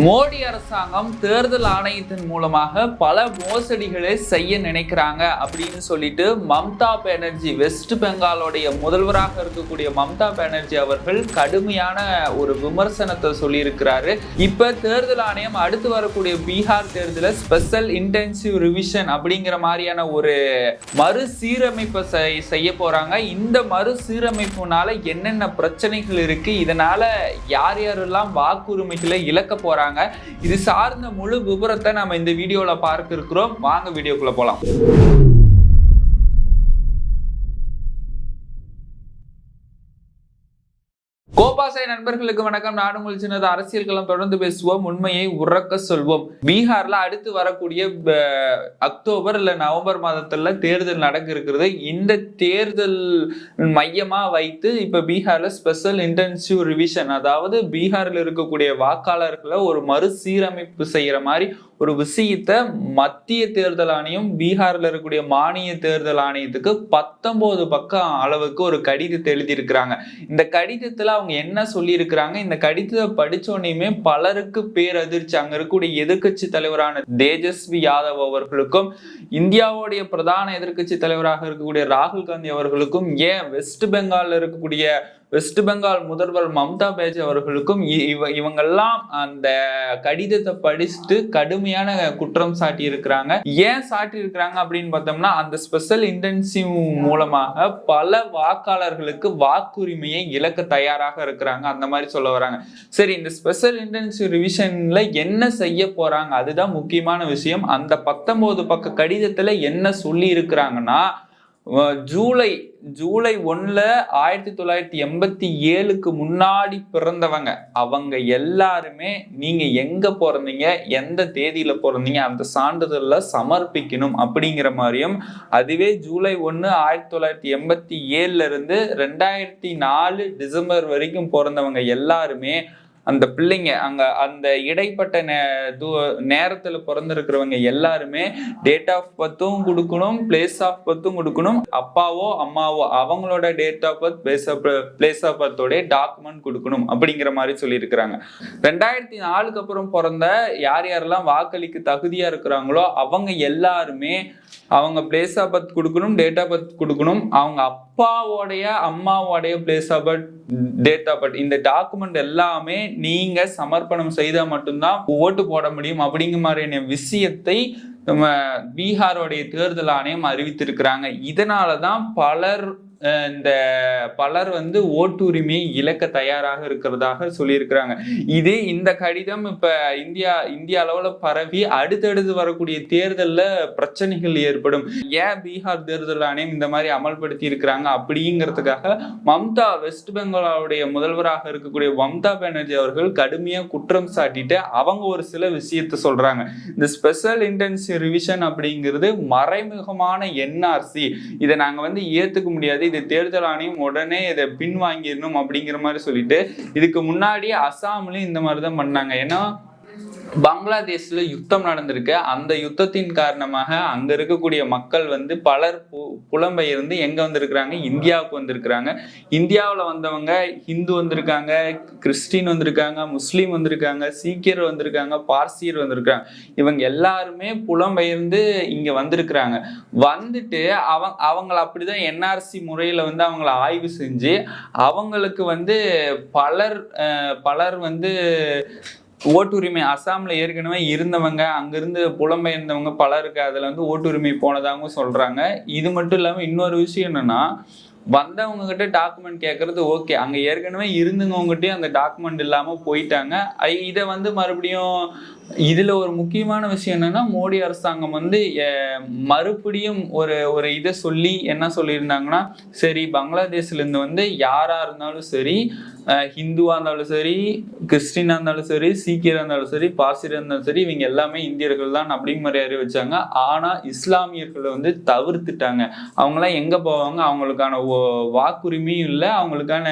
மோடி அரசாங்கம் தேர்தல் ஆணையத்தின் மூலமாக பல மோசடிகளை செய்ய நினைக்கிறாங்க அப்படின்னு சொல்லிட்டு மம்தா பானர்ஜி வெஸ்ட் பெங்காலோடைய முதல்வராக இருக்கக்கூடிய மம்தா பானர்ஜி அவர்கள் கடுமையான ஒரு விமர்சனத்தை சொல்லியிருக்கிறாரு. இப்ப தேர்தல் ஆணையம் அடுத்து வரக்கூடிய பீகார் தேர்தலில் ஸ்பெஷல் இன்டென்சிவ் ரிவிஷன் அப்படிங்கிற மாதிரியான ஒரு மறுசீரமைப்பை செய்- செய்ய போறாங்க. இந்த மறுசீரமைப்புனால என்னென்ன பிரச்சனைகள் இருக்கு? இதனால யார் யாரெல்லாம் வாக்குரிமைகளை இழக்க போறாங்க? இது சார்ந்த முழு விபரத்தை நம்ம இந்த வீடியோல பார்க்க இருக்கிறோம். வாங்க வீடியோக்குள்ள போலாம். கோபாசாய் நண்பர்களுக்கு வணக்கம். நாடு உங்கள் சின்னது அரசியல் களம் தொடர்ந்து பேசுவோம். உண்மையை உறக்க சொல்வோம். பீகார்ல அடுத்து வரக்கூடிய அக்டோபர் இல்ல நவம்பர் மாதத்துல தேர்தல் நடக்க இருக்கிறது இந்த தேர்தல் மையமா வைத்து இப்ப பீகார்ல ஸ்பெஷல் இன்டென்சிவ் ரிவிஷன் அதாவது பீகார்ல இருக்கக்கூடிய வாக்காளர்களை ஒரு மறுசீரமைப்பு செய்யற மாதிரி ஒரு விஷயத்தை மத்திய தேர்தல் ஆணையம் பீகார்ல இருக்கக்கூடிய மானிய தேர்தல் ஆணையத்துக்கு பத்தொன்பது பக்கம் அளவுக்கு ஒரு கடிதத்தை எழுதியிருக்கிறாங்க. இந்த கடிதத்துல அவங்க என்ன என்ன சொல்லியிருக்கிறாங்க? இந்த கடிதத்தை படிச்ச பலருக்கு பேரதிர்ச்சி. அங்க இருக்கக்கூடிய எதிர்க்கட்சி தலைவரான தேஜஸ்வி யாதவ் அவர்களுக்கும் இந்தியாவுடைய பிரதான எதிர்க்கட்சி தலைவராக இருக்கக்கூடிய ராகுல் காந்தி அவர்களுக்கும் ஏன் வெஸ்ட் பெங்கால்ல இருக்கக்கூடிய வெஸ்ட் பெங்கால் முதல்வர் மம்தா பேஜ் அவர்களுக்கும் இ- இவ இவங்கெல்லாம் அந்த கடிதத்தை படிச்சுட்டு கடுமையான குற்றம் சாட்டி இருக்கிறாங்க ஏன் சாட்டி இருக்கிறாங்க அப்படின்னு பார்த்தோம்னா அந்த ஸ்பெஷல் இன்டென்சிவ் மூலமாக பல வாக்காளர்களுக்கு வாக்குரிமையை இழக்க தயாராக இருக்கிறாங்க. அந்த மாதிரி சொல்ல வராங்க. சரி இந்த ஸ்பெஷல் இன்டென்சிவ் ரிவிஷன்ல என்ன செய்ய போறாங்க? அதுதான் முக்கியமான விஷயம். அந்த பத்தொன்பது பக்க கடிதத்துல என்ன சொல்லி இருக்கிறாங்கன்னா ஜூலை ஜூலை ஒன்றில் ஆயிரத்தி தொள்ளாயிரத்தி எண்பத்தி ஏழுக்கு முன்னாடி பிறந்தவங்க. அவங்க எல்லாருமே நீங்கள் எங்கே பிறந்தீங்க எந்த தேதியில் பிறந்தீங்க அந்த சான்றிதழில் சமர்ப்பிக்கணும் அப்படிங்கிற மாதிரியும் அதுவே ஜூலை ஒன்று ஆயிரத்தி தொள்ளாயிரத்தி எண்பத்தி ஏழுலேருந்து ரெண்டாயிரத்தி நாலு டிசம்பர் வரைக்கும் பிறந்தவங்க எல்லாருமே அந்த பிள்ளைங்க அங்க அந்த இடைப்பட்ட நே தூ- நேரத்துல பிறந்திருக்கிறவங்க எல்லாருமே டேட் ஆஃப் பர்த்தும் கொடுக்கணும் பிளேஸ் ஆஃப் பர்த்தும் கொடுக்கணும். அப்பாவோ அம்மாவோ அவங்களோட date of birth place of place of பர்த்தோட document கொடுக்கணும் அப்படிங்கிற மாதிரி சொல்லியிருக்கிறாங்க. ரெண்டாயிரத்தி நாலுக்கு அப்புறம் பிறந்த யார் யாரெல்லாம் வாக்களிக்க தகுதியா இருக்கிறாங்களோ அவங்க எல்லாருமே அவங்க பிளேஸ் ஆஃப் பர்த் கொடுக்கணும் டேட் ஆஃப் பர்த் கொடுக்கணும். அவங்க அப்பாவோடைய அம்மாவோடைய place of birth date of birth இந்த டாக்குமெண்ட் எல்லாமே நீங்க சமர்ப்பணம் செய்தா மட்டும்தான் ஓட்டு போட முடியும். அப்படிங்கிற மாதிரியான விஷயத்தை நம்ம பீகாரோடைய தேர்தல் ஆணையம் அறிவித்திருக்கிறாங்க. இதனால தான் பலர் இந்த பலர் வந்து ஓட்டுரிமையை இழக்க தயாராக இருக்கிறதாக சொல்லியிருக்கிறாங்க. இது இந்த கடிதம் இப்ப இந்தியா இந்திய அளவில் பரவி அடுத்தடுத்து வரக்கூடிய தேர்தல்ல பிரச்சனைகள் ஏற்படும். ஏன் பீகார் தேர்தல் ஆணையம் இந்த மாதிரி அமல்படுத்தி இருக்கிறாங்க? அப்படிங்கிறதுக்காக மம்தா வெஸ்ட் பெங்காலுடைய முதல்வராக இருக்கக்கூடிய மம்தா பானர்ஜி அவர்கள் கடுமையா குற்றம் சாட்டிட்டு அவங்க ஒரு சில விஷயத்த சொல்றாங்க. இந்த ஸ்பெஷல் இன்டென்சிவ் ரிவிஷன் அப்படிங்கிறது மறைமுகமான என்ஆர்சி இதை நாங்க வந்து ஏத்துக்க முடியாது. இது தேர்தல் ஆணையம் உடனே இதை பின்வாங்கிடணும் அப்படிங்கிற மாதிரி சொல்லிட்டு இதுக்கு முன்னாடி அசாம்லயும் இந்த மாதிரி தான் பண்ணாங்க. ஏன்னா பங்களாதேஷ்ல யுத்தம் நடந்திருக்கு. அந்த யுத்தத்தின் காரணமாக அங்க இருக்கக்கூடிய மக்கள் வந்து பலர் பு- புலம்பெயர்ந்து எங்க வந்திருக்கிறாங்க? இந்தியாவுக்கு வந்திருக்கிறாங்க. இந்தியாவுல வந்தவங்க ஹிந்து வந்திருக்காங்க கிறிஸ்டின் வந்திருக்காங்க முஸ்லீம் வந்திருக்காங்க சீக்கியர் வந்திருக்காங்க பார்சியர் வந்திருக்காங்க இவங்க எல்லாருமே புலம்பெயர்ந்து இங்க வந்திருக்கிறாங்க. வந்துட்டு அவங்க அவங்கள அப்படிதான் என்ஆர்சி முறையில வந்து அவங்கள ஆய்வு செஞ்சு அவங்களுக்கு வந்து பலர் பலர் வந்து ஓட்டுரிமை அசாமில் ஏற்கனவே இருந்தவங்க அங்கிருந்து புலம்பெயர்ந்தவங்க பலருக்கு அதில் வந்து ஓட்டுரிமை போனதாகவும் சொல்கிறாங்க இது மட்டும் இல்லாமல் இன்னொரு விஷயம் என்னென்னா வந்தவங்க கிட்ட டாக்குமெண்ட் கேட்கறது ஓகே அங்க ஏற்கனவே இருந்தவங்ககிட்டயும் அந்த டாக்குமெண்ட் இல்லாம போயிட்டாங்க. இதை வந்து மறுபடியும் இதுல ஒரு முக்கியமான விஷயம் என்னன்னா மோடி அரசாங்கம் வந்து மறுபடியும் ஒரு ஒரு இதை சொல்லி என்ன சொல்லியிருந்தாங்கன்னா சரி பங்களாதேஷ்ல இருந்து வந்து யாரா இருந்தாலும் சரி ஹிந்துவாக ஹிந்துவா இருந்தாலும் சரி கிறிஸ்டினா இருந்தாலும் சரி சீக்கியரா இருந்தாலும் சரி பார்சியரா இருந்தாலும் சரி இவங்க எல்லாமே இந்தியர்கள் தான் அப்படிங்கிற மாதிரி அறிவிச்சாங்க. ஆனா இஸ்லாமியர்களை வந்து தவிர்த்துட்டாங்க. அவங்களாம் எங்க போவாங்க? அவங்களுக்கான ஓ- வாக்குரிமையும் இல்லை அவங்களுக்கான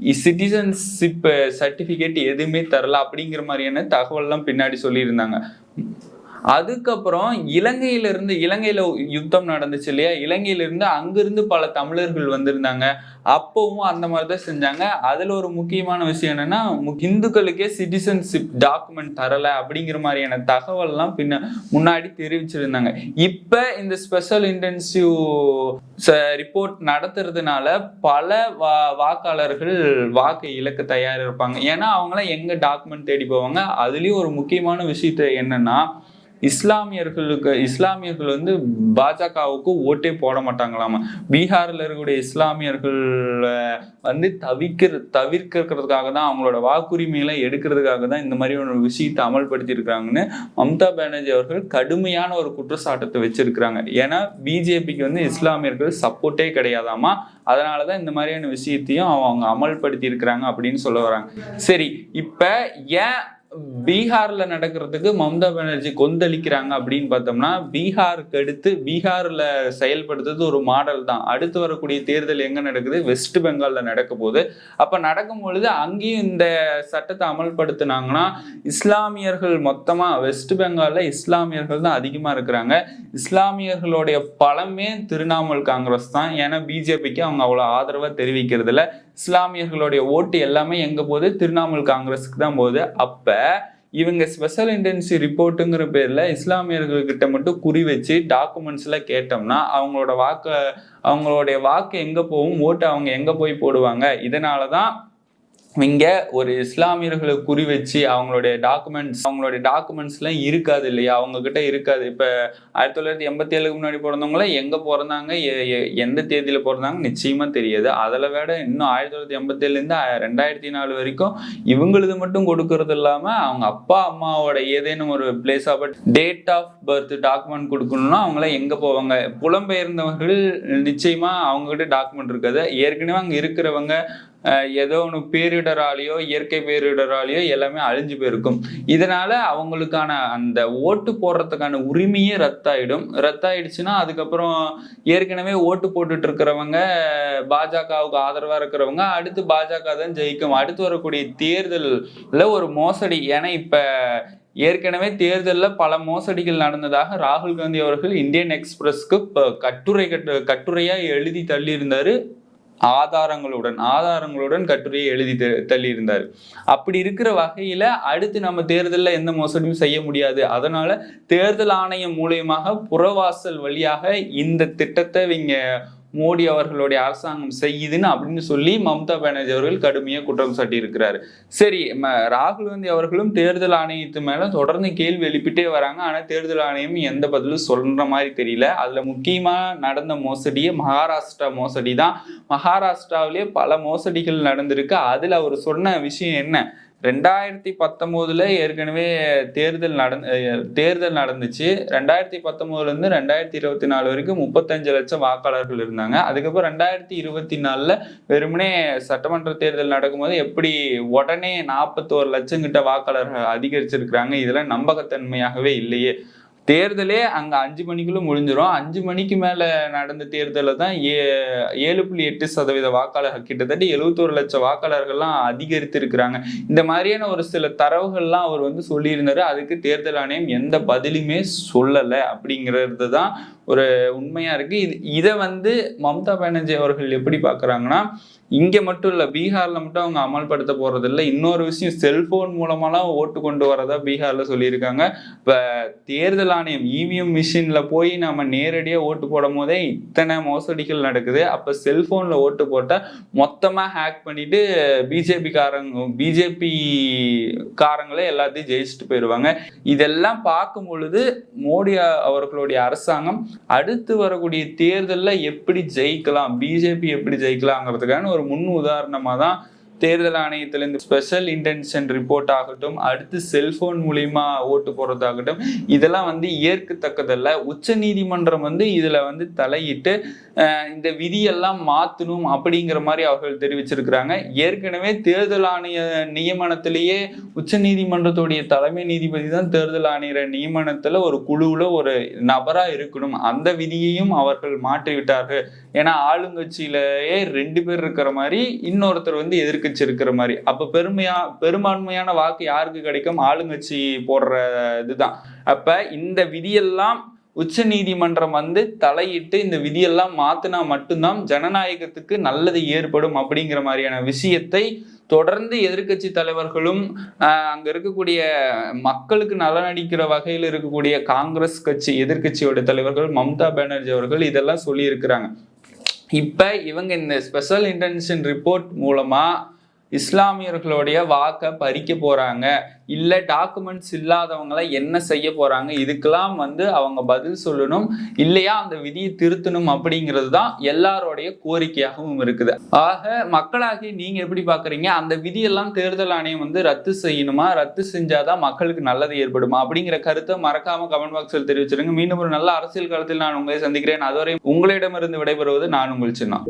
சிட்டிசன்ஷிப் சர்டிஃபிகேட் எதுவுமே தரல அப்படிங்கிற மாதிரியான தகவல்லாம் பின்னாடி சொல்லியிருந்தாங்க. அதுக்கப்புறம் இலங்கையிலிருந்து இருந்து யுத்தம் நடந்துச்சு இல்லையா? இலங்கையிலிருந்து அங்கிருந்து பல தமிழர்கள் வந்திருந்தாங்க. அப்பவும் அந்த மாதிரி தான் செஞ்சாங்க. அதில் ஒரு முக்கியமான விஷயம் என்னென்னா மு- இந்துக்களுக்கே சிட்டிசன்ஷிப் டாக்குமெண்ட் தரலை அப்படிங்கிற மாதிரியான தகவல்லாம் பின்ன முன்னாடி தெரிவிச்சிருந்தாங்க. இப்போ இந்த ஸ்பெஷல் இன்டென்சிவ் ரிப்போர்ட் நடத்துறதுனால பல வா வாக்காளர்கள் வாக்கு இழக்க தயார் இருப்பாங்க ஏன்னா அவங்களாம் எங்கே டாக்குமெண்ட் தேடி போவாங்க? அதுலேயும் ஒரு முக்கியமான விஷயத்த என்னென்னா இஸ்லாமியர்களுக்கு இஸ்லாமியர்கள் வந்து பாஜகவுக்கு ஓட்டே போட மாட்டாங்களாமா? பீகாரில் இருக்கக்கூடிய இஸ்லாமியர்கள் வந்து தவிக்கிற தவிர்க்கிறதுக்காக தான் அவங்களோட வாக்குரிமைகளை எடுக்கிறதுக்காக தான் இந்த மாதிரி ஒரு விஷயத்தை அமல்படுத்தியிருக்காங்கன்னு மம்தா பானர்ஜி அவர்கள் கடுமையான ஒரு குற்றச்சாட்டத்தை வச்சிருக்கிறாங்க. ஏன்னா பிஜேபிக்கு வந்து இஸ்லாமியர்கள் சப்போர்ட்டே கிடையாதாமா? அதனாலதான் இந்த மாதிரியான விஷயத்தையும் அவங்க அமல்படுத்தி இருக்கிறாங்க அப்படின்னு சொல்ல வராங்க. சரி இப்போ ஏன் பீகார்ல நடக்கிறதுக்கு மம்தா பானர்ஜி கொந்தளிக்கிறாங்க அப்படின்னு பார்த்தோம்னா பீகாருக்கு அடுத்து பீகார்ல செயல்படுத்துறது ஒரு மாடல் தான். அடுத்து வரக்கூடிய தேர்தல் எங்க நடக்குது? வெஸ்ட் பெங்கால்ல நடக்க போகுது. அப்ப நடக்கும் பொழுது அங்கேயும் இந்த சட்டத்தை அமல்படுத்தினாங்கன்னா இஸ்லாமியர்கள் மொத்தமா வெஸ்ட் பெங்கால்ல இஸ்லாமியர்கள் தான் அதிகமா இருக்கிறாங்க. இஸ்லாமியர்களுடைய பலமே திரிணாமுல் காங்கிரஸ் தான். ஏன்னா பிஜேபிக்கு அவங்க அவ்வளவு ஆதரவை தெரிவிக்கிறது இல்லை இஸ்லாமியர்களுடைய ஓட்டு எல்லாமே எங்க போகுது? திரிணாமுல் காங்கிரஸுக்கு தான் போகுது. அப்ப இவங்க ஸ்பெஷல் இன்டென்சி ரிப்போர்ட்டுங்கிற பேர்ல இஸ்லாமியர்கள்கிட்ட மட்டும் குறி வச்சு டாக்குமெண்ட்ஸ்ல கேட்டோம்னா அவங்களோட வாக்கு அவங்களுடைய வாக்கு எங்க போகும்? ஓட்டு அவங்க எங்க போய் போடுவாங்க? இதனாலதான் இங்கே ஒரு இஸ்லாமியர்களை குறி வச்சு அவங்களுடைய டாக்குமெண்ட்ஸ் அவங்களுடைய டாக்குமெண்ட்ஸ்லாம் இருக்காது இல்லையா? அவங்கக்கிட்ட இருக்காது. இப்போ ஆயிரத்தி தொள்ளாயிரத்தி எண்பத்தி ஏழுக்கு முன்னாடி பிறந்தவங்களாம் எங்கே பிறந்தாங்க? எ- எ- எந்த தேதியில் பிறந்தாங்க? நிச்சயமாக தெரியாது. அதில் விட இன்னும் ஆயிரத்தி தொள்ளாயிரத்தி எண்பத்தி ஏழுலேருந்து ரெண்டாயிரத்தி நாலு வரைக்கும் இவங்களுது மட்டும் கொடுக்கறது இல்லாமல் அவங்க அப்பா அம்மாவோட ஏதேனும் ஒரு place of date of birth document கொடுக்கணும்னா அவங்களாம் எங்கே போவாங்க? புலம்பெயர்ந்தவர்கள் நிச்சயமாக அவங்கக்கிட்ட டாக்குமெண்ட் இருக்காது. ஏற்கனவே அங்கே இருக்கிறவங்க ஏதோ ஒன்று பேரிடராலேயோ இயற்கை பேரிடராலேயோ எல்லாமே அழிஞ்சு போயிருக்கும். இதனால அவங்களுக்கான அந்த ஓட்டு போடுறதுக்கான உரிமையே ரத்தாயிடும். ரத்தாயிடுச்சுன்னா அதுக்கப்புறம் ஏற்கனவே ஓட்டு போட்டுட்டு இருக்கிறவங்க பாஜகவுக்கு ஆதரவாக இருக்கிறவங்க அடுத்து பாஜக தான் ஜெயிக்கும். அடுத்து வரக்கூடிய தேர்தலில் ஒரு மோசடி. ஏன்னா இப்போ ஏற்கனவே தேர்தலில் பல மோசடிகள் நடந்ததாக ராகுல் காந்தி அவர்கள் இந்தியன் எக்ஸ்பிரஸ்க்கு கட்டுரை கட்டு கட்டுரையாக எழுதி தள்ளியிருந்தார். ஆதாரங்களுடன் ஆதாரங்களுடன் கட்டுரையை எழுதி த- தள்ளியிருந்தார். அப்படி இருக்கிற வகையில அடுத்து நம்ம தேர்தலில் எந்த மோசடியும் செய்ய முடியாது. அதனால தேர்தல் ஆணையம் மூலியமாக புறவாசல் வழியாக இந்த திட்டத்தை இவங்க மோடி அவர்களுடைய அரசாங்கம் செய்யுதுன்னு அப்படின்னு சொல்லி மம்தா பானர்ஜி அவர்கள் கடுமையா குற்றம் சாட்டி இருக்கிறாரு சரி ராகுல் காந்தி அவர்களும் தேர்தல் ஆணையத்து மேல தொடர்ந்து கேள்வி எழுப்பிட்டே வராங்க. ஆனா தேர்தல் ஆணையம் எந்த பதிலும் சொல்ற மாதிரி தெரியல. அதுல முக்கியமா நடந்த மோசடியே மகாராஷ்டிரா மோசடி தான் மகாராஷ்டிராவிலே பல மோசடிகள் நடந்திருக்கு. அதுல அவர் சொன்ன விஷயம் என்ன? ரெண்டாயிரத்தி பத்தொம்போதில் ஏற்கனவே தேர்தல் நடந்து தேர்தல் நடந்துச்சு. ரெண்டாயிரத்தி பத்தொம்போதுலேருந்து ரெண்டாயிரத்தி இருபத்தி நாலு வரைக்கும் முப்பத்தஞ்சு லட்சம் வாக்காளர்கள் இருந்தாங்க. அதுக்கப்புறம் ரெண்டாயிரத்தி இருபத்தி நாலுல வெறுமனே சட்டமன்ற தேர்தல் நடக்கும்போது எப்படி உடனே நாற்பத்தோரு லட்சம் கிட்ட வாக்காளர்கள் அதிகரிச்சிருக்கிறாங்க இதெல்லாம் நம்பகத்தன்மையாகவே இல்லையே. தேர்தலே அங்க அஞ்சு மணிக்குள்ள முடிஞ்சிடும் அஞ்சு மணிக்கு மேல நடந்த தேர்தலில் தான் ஏ ஏழு புள்ளி எட்டு சதவீத வாக்காளர்கள் கிட்டத்தட்ட எழுபத்தோரு லட்சம் வாக்காளர்கள்லாம் அதிகரித்து இருக்கிறாங்க இந்த மாதிரியான ஒரு சில தரவுகள்லாம் அவர் வந்து சொல்லியிருந்தாரு. அதுக்கு தேர்தல் ஆணையம் எந்த பதிலுமே சொல்லலை அப்படிங்கிறது தான் ஒரு உண்மையா இருக்கு. இது இதை வந்து மம்தா பானர்ஜி அவர்கள் எப்படி பார்க்கறாங்கன்னா இங்க மட்டும் இல்ல பீகார்ல மட்டும் அவங்க அமல்படுத்த போறது இல்லை இன்னொரு விஷயம் செல்போன் மூலமாலாம் ஓட்டு கொண்டு வரதா பீகார்ல சொல்லியிருக்காங்க. இப்ப தேர்தல் ஆணையம் இவிஎம் மிஷின்ல போய் நம்ம நேரடியா ஓட்டு போடும் போதே இத்தனை மோசடிகள் நடக்குது. அப்ப செல்போன்ல ஓட்டு போட்டா மொத்தமா ஹேக் பண்ணிட்டு பிஜேபி காரங்க பிஜேபி காரங்களே எல்லாத்தையும் ஜெயிச்சுட்டு போயிடுவாங்க. இதெல்லாம் பார்க்கும் பொழுது மோடி அவர்களுடைய அரசாங்கம் அடுத்து வரக்கூடிய தேர்தலில் எப்படி ஜெயிக்கலாம் பிஜேபி எப்படி ஜெயிக்கலாங்கிறதுக்கான ஒரு முன் உதாரணமாக தான் தேர்தல் ஆணையத்திலிருந்து ஸ்பெஷல் இன்டென்ஷன் ரிப்போர்ட் ஆகட்டும் அடுத்து செல்போன் மூலியமா ஓட்டு போடுறதாகட்டும் இதெல்லாம் வந்து ஏற்கத்தக்கதல்ல. உச்ச நீதிமன்றம் வந்து இதுல வந்து தலையிட்டு இந்த விதியெல்லாம் மாற்றணும் அப்படிங்கிற மாதிரி அவர்கள் தெரிவிச்சிருக்கிறாங்க. ஏற்கனவே தேர்தல் ஆணைய நியமனத்திலேயே உச்ச நீதிமன்றத்துடைய தலைமை நீதிபதி தான் தேர்தல் ஆணையர் நியமனத்தில் ஒரு குழுவில் ஒரு நபராக இருக்கணும். அந்த விதியையும் அவர்கள் மாற்றி விட்டார்கள் ஏன்னா ஆளுங்கட்சியிலேயே ரெண்டு பேர் இருக்கிற மாதிரி இன்னொருத்தர் வந்து எதிர்கட்சி இருக்கிற மாதிரி. அப்போ பெருமையா பெரும்பான்மையான வாக்கு யாருக்கு கிடைக்கும்? ஆளுங்கட்சி போடுற இதுதான். அப்போ இந்த விதியெல்லாம் உச்ச நீதிமன்றம் வந்து தலையிட்டு இந்த விதியெல்லாம் மாத்தினா மட்டும்தான் ஜனநாயகத்துக்கு நல்லது ஏற்படும் அப்படிங்கிற மாதிரியான விஷயத்தை தொடர்ந்து எதிர்க்கட்சி தலைவர்களும் அங்க இருக்கக்கூடிய மக்களுக்கு நலனடிக்கிற வகையில் இருக்கக்கூடிய காங்கிரஸ் கட்சி எதிர்க்கட்சியோட தலைவர்கள் மம்தா பானர்ஜி அவர்கள் இதெல்லாம் சொல்லியிருக்கிறாங்க. இப்ப இவங்க இந்த ஸ்பெஷல் இன்டென்ஷன் ரிப்போர்ட் மூலமா இஸ்லாமியர்களுடைய வாக்கை பறிக்க போறாங்க. இல்ல டாக்குமெண்ட்ஸ் இல்லாதவங்கள என்ன செய்ய போறாங்க? இதுக்கெல்லாம் வந்து அவங்க பதில் சொல்லணும். இல்லையா அந்த விதியை திருத்தணும் அப்படிங்கிறது தான் எல்லாரோடைய கோரிக்கையாகவும் இருக்குது. ஆக மக்களாகி நீங்க எப்படி பாக்குறீங்க அந்த விதியெல்லாம் தேர்தல் ஆணையம் வந்து ரத்து செய்யணுமா? ரத்து செஞ்சாதான் மக்களுக்கு நல்லது ஏற்படுமா? அப்படிங்கிற கருத்தை மறக்காம கமெண்ட் பாக்ஸில் தெரிவிச்சிருங்க. மீண்டும் ஒரு நல்ல அரசியல் காலத்தில் நான் உங்களை சந்திக்கிறேன். அதுவரை உங்களிடமிருந்து விடைபெறுவது நான் உங்கள் சின்ன